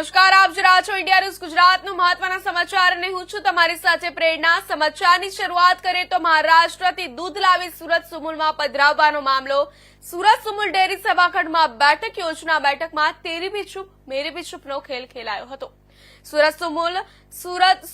નમસ્કાર, આપ જરા છો ઇન્ડિયા ન્યૂઝ ગુજરાતનું મહત્વના સમાચાર અને હું છું તમારી સાથે પ્રેરણા. સમાચારની શરૂઆત કરીએ તો મહારાષ્ટ્રથી દૂધ લાવી સુરત સુમુલમાં પધરાવવાનો મામલો. સુરત સુમુલ ડેરી સભાખંડમાં બેઠક યોજના બેઠકમાં તેરી બી ચૂપ મેરી બી ચૂપનો ખેલ ખેલાયો હતો. સુરત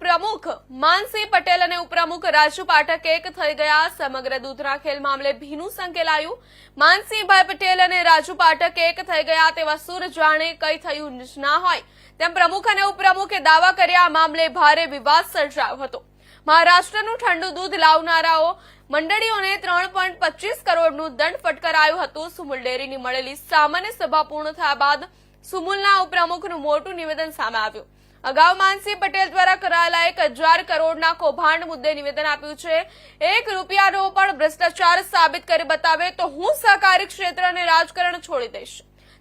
પ્રમુખ માનસિંહ પટેલ અને ઉપપ્રમુખ રાજુ પાઠક એક થઈ ગયા સમગ્ર દૂધના ખેલ મામલે ભીનું સંકેલાયું. માનસિંહભાઈ પટેલ અને રાજુ પાઠક એક થઈ ગયા તેવા સુર જાણે કઈ થયું ના હોય. તેમ પ્રમુખ અને ઉપપ્રમુખે દાવા કર્યા આ મામલે ભારે વિવાદ સર્જાયો હતો. મહારાષ્ટ્રનું ઠંડુ દૂધ લાવનારાઓ મંડળીઓને ત્રણ પોઈન્ટ પચીસ કરોડનું દંડ ફટકારાયું હતું. સુમુલ ડેરીની મળેલી સામાન્ય સભા પૂર્ણ થયા બાદ સુમુલના ઉપપ્રમુખનું મોટું નિવેદન સામે આવ્યું. અગાઉ માનસિંહ પટેલ દ્વારા કરાયેલા એક હજાર કરોડના કૌભાંડ મુદ્દે નિવેદન આપ્યું છે. એક રૂપિયાનો પણ ભ્રષ્ટાચાર સાબિત કરી બતાવે તો હું સહકારી ક્ષેત્ર અને રાજકારણ છોડી દઈશ.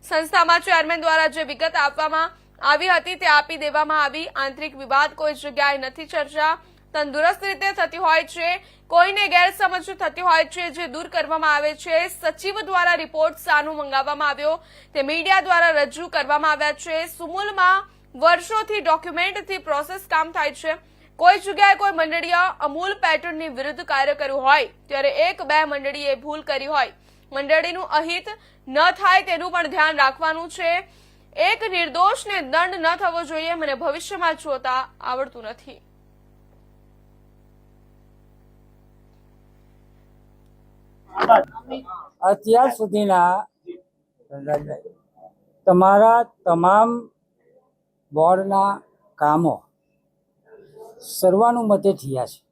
સંસ્થામાં ચેરમેન દ્વારા જે વિગત આપવામાં આવી હતી તે આપી દેવામાં આવી. આંતરિક વિવાદ કોઈ જગ્યાએ નથી ચર્ચા. તંદુરસ્ત રીતે થતી હોય છે, કોઈને ગેરસમજ થતી હોય છે, જે દૂર કરવામાં આવે છે. સચિવ દ્વારા રિપોર્ટ સાનું મંગાવવામાં આવ્યો. તે મીડિયા દ્વારા રજૂ કરવામાં આવ્યા છે. સુમૂલમાં વર્ષોથી ડોક્યુમેન્ટથી પ્રોસેસ કામ થાય છે. કોઈ જગ્યાએ કોઈ મંડળીએ અમૂલ પેટર્નની વિરુદ્ધ કાર્ય કર્યું હોય, ત્યારે એક બે મંડળીએ ભૂલ કરી હોય. મંડળીનું અહિત ન થાય તેનું પણ ધ્યાન રાખવાનું છે. એક નિર્દોષને દંડ ન થવો જોઈએ, મને ભવિષ્યમાં જોતા આવડતું નથી. અત્યાર સુધીના તમારા તમામ બોર્ડના કામો સર્વાનુમતે થયા છે.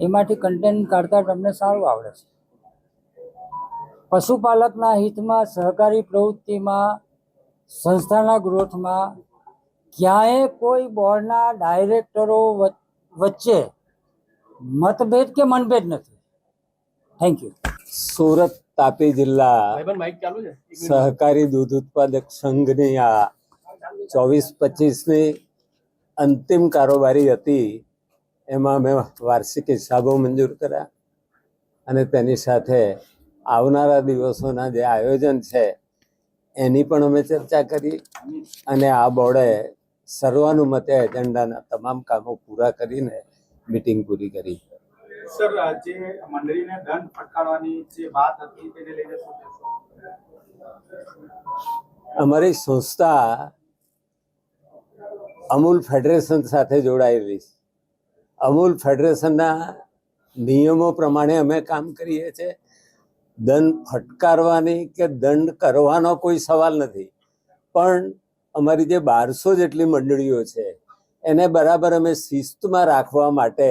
એમાંથી કન્ટેન્ટ કાઢતા તમને સારું આવડે છે. પશુપાલકના હિતમાં, સહકારી પ્રવૃત્તિમાં, સંસ્થાના ગ્રોથમાં ક્યાંય કોઈ બોર્ડના ડાયરેક્ટરો વચ- વચ્ચે મતભેદ કે મનભેદ નથી. થેન્ક યુ સુરત તાપી જિલ્લા. સહકારી દૂધ ઉત્પાદક સંઘની આ ચોવીસ પચીસની અંતિમ કારોબારી હતી. એમાં મેં વાર્ષિક હિસાબો મંજૂર કર્યા અને તેની સાથે આવનારા દિવસોના જે આયોજન છે એની પણ અમે ચર્ચા કરી અને આ બોર્ડે સર્વાનુમતે એજન્ડાના તમામ કામો પૂરા કરીને મિટિંગ પૂરી કરી. સર, જે મંડળીને દંડ ફટકારવાની જે વાત હતી તેને લઈને અમારી સંસ્થા અમૂલ ફેડરેશન સાથે જોડાયેલી છે. અમૂલ ફેડરેશનના નિયમો પ્રમાણે અમે કામ કરીએ છીએ. દંડ ફટકારવાની કે દંડ કરવાનો કોઈ સવાલ નથી. પણ અમારી જે બારસો જેટલી મંડળીઓ છે, એને બરાબર અમે શિસ્તમાં રાખવા માટે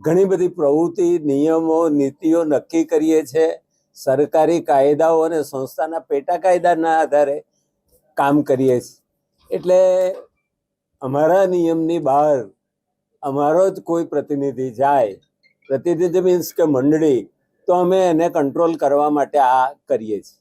ઘણી બધી પ્રવૃત્તિ, નિયમો, નીતિઓ નક્કી કરીએ છીએ સરકારી કાયદાઓ અને સંસ્થાના પેટા કાયદાના આધારે કામ કરીએ છીએ એટલે અમારા નિયમની બહાર અમારો જ કોઈ પ્રતિનિધિ જાય, પ્રતિનિધિ મીન્સ કે મંડળી, તો અમે એને કંટ્રોલ કરવા માટે આ કરીએ છીએ.